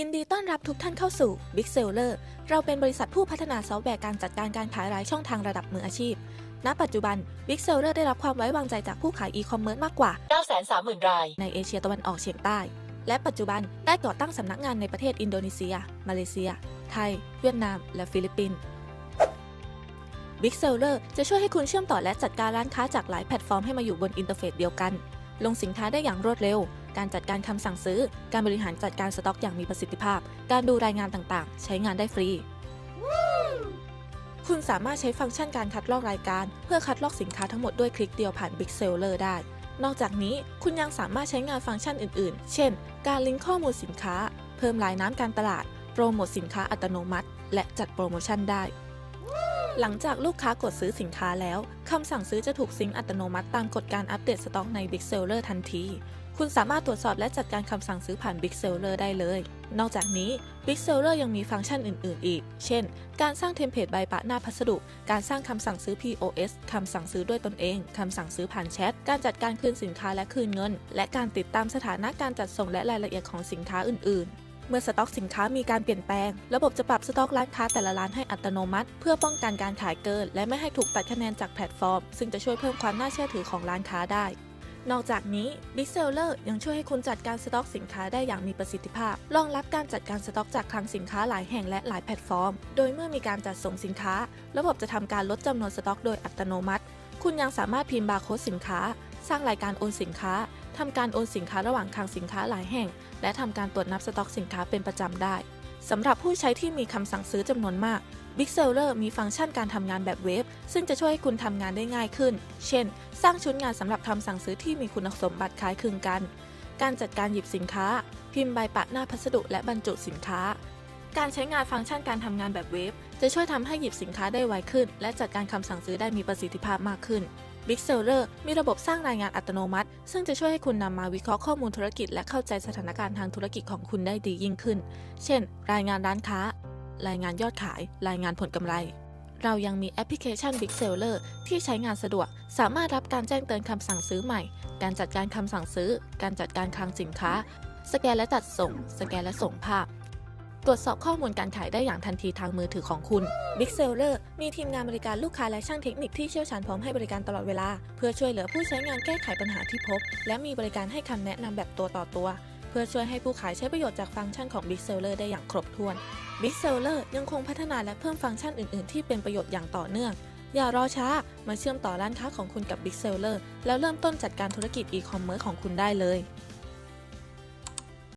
ยินดีต้อนรับทุกท่านเข้าสู่ Big Seller เราเป็นบริษัทผู้พัฒนาซอฟต์แวร์การจัดการการขายรายช่องทางระดับมืออาชีพ ณ ปัจจุบัน Big Seller ได้รับความไว้วางใจจากผู้ขายอีคอมเมิร์ซมากกว่า 930,000 ราย ในเอเชียตะวันออกเฉียงใต้ และปัจจุบันได้ก่อตั้งสำนักงานในประเทศอินโดนีเซีย มาเลเซีย ไทย เวียดนาม และฟิลิปปินส์ Big Seller จะช่วยให้คุณเชื่อมต่อและจัดการร้านค้าจากหลายแพลตฟอร์มให้มาอยู่บนอินเทอร์เฟซเดียวกัน ลงสินค้าได้อย่างรวดเร็ว การจัดการคำสั่งซื้อ การบริหารจัดการสต็อกอย่างมีประสิทธิภาพ การดูรายงานต่างๆ ใช้งานได้ฟรี คุณสามารถใช้ฟังก์ชันการคัดลอกรายการ เพื่อคัดลอกสินค้าทั้งหมดด้วยคลิกเดียวผ่าน Big Seller ได้ นอกจากนี้คุณยังสามารถใช้งานฟังก์ชันอื่นๆ เช่น การลิงก์ข้อมูลสินค้า เพิ่มรายน้ำการตลาด โปรโมทสินค้าอัตโนมัติ และจัดโปรโมชั่นได้หลังจากลูกค้ากดซื้อสินค้าแล้ว คำสั่งซื้อจะถูกซิงค์อัตโนมัติตามกฎการอัปเดตสต็อกใน Big Seller ทันที คุณสามารถตรวจสอบและจัดการคำสั่งซื้อผ่าน Big Seller ได้เลย นอกจากนี้ Big Seller ยังมีฟังก์ชันอื่น ๆ อีก เช่น การสร้างเทมเพลตใบปะหน้าพัสดุ การสร้างคำสั่งซื้อ POS คำสั่งซื้อด้วยตนเอง คำสั่งซื้อผ่านแชท การจัดการคืนสินค้าและคืนเงิน และการติดตามสถานะการจัดส่งและรายละเอียดของสินค้าอื่น ๆเมื่อสต็อกสินค้ามีการเปลี่ยนแปลง ระบบจะปรับสต็อกร้านค้าแต่ละร้านให้อัตโนมัติ เพื่อป้องกันการขายเกิน และไม่ให้ถูกตัดคะแนนจากแพลตฟอร์ม ซึ่งจะช่วยเพิ่มความน่าเชื่อถือของร้านค้าได้ นอกจากนี้ Big Seller ยังช่วยให้คุณจัดการสต็อกสินค้าได้อย่างมีประสิทธิภาพ รองรับการจัดการสต็อกจากคลังสินค้าหลายแห่งและหลายแพลตฟอร์ม โดยเมื่อมีการจัดส่งสินค้า ระบบจะทำการลดจำนวนสต็อกโดยอัตโนมัติ คุณยังสามารถพิมพ์บาร์โค้ดสินค้า สร้างรายการโอนสินค้าทำการโอนสินค้าระหว่างคลังสินค้าหลายแห่ง และทำการตรวจนับสต็อกสินค้าเป็นประจำได้สำหรับผู้ใช้ที่มีคำสั่งซื้อจำนวนมาก Big Seller มีฟังก์ชันการทำงานแบบเว็บ ซึ่งจะช่วยให้คุณทำงานได้ง่ายขึ้น เช่น สร้างชุดงานสำหรับคำสั่งซื้อที่มีคุณสมบัติคล้ายคลึงกัน การจัดการหยิบสินค้า พิมพ์ใบปะหน้าพัสดุและบรรจุสินค้า การใช้งานฟังก์ชันการทำงานแบบเว็บ จะช่วยทำให้หยิบสินค้าได้ไวขึ้น และจัดการคำสั่งซื้อได้มีประสิทธิภาพมากขึ้น Big Seller มีระบบสร้างรายงานอัตโนมัติ ซึ่งจะช่วยให้คุณนำมาวิเคราะห์ข้อมูลธุรกิจ และเข้าใจสถานการณ์ทางธุรกิจของคุณได้ดียิ่งขึ้น เช่น รายงานร้านค้า รายงานยอดขาย รายงานผลกำไร เรายังมีแอปพลิเคชัน Big Seller ที่ใช้งานสะดวก สามารถรับการแจ้งเตือนคำสั่งซื้อใหม่ การจัดการคำสั่งซื้อ การจัดการคลังสินค้า สแกนและจัดส่ง สแกนและส่งภาพ ตรวจสอบข้อมูลการขายได้อย่างทันทีทางมือถือของคุณ Big Seller มีทีมงานบริการลูกค้าและช่างเทคนิคที่เชี่ยวชาญพร้อมให้บริการตลอดเวลา เพื่อช่วยเหลือผู้ใช้งานแก้ไขปัญหาที่พบ และมีบริการให้คำแนะนำแบบตัวต่อตัวเพื่อช่วยให้ผู้ขายใช้ประโยชน์จากฟังก์ชันของ Big Seller ได้อย่างครบถ้วน Big Seller ยังคงพัฒนาและเพิ่มฟังก์ชันอื่น ๆ ที่เป็นประโยชน์อย่างต่อเนื่อง อย่ารอช้า มาเชื่อมต่อร้านค้าของคุณกับ Big Seller แล้วเริ่มต้นจัดการธุรกิจอีคอมเมิร์ซของคุณได้เลย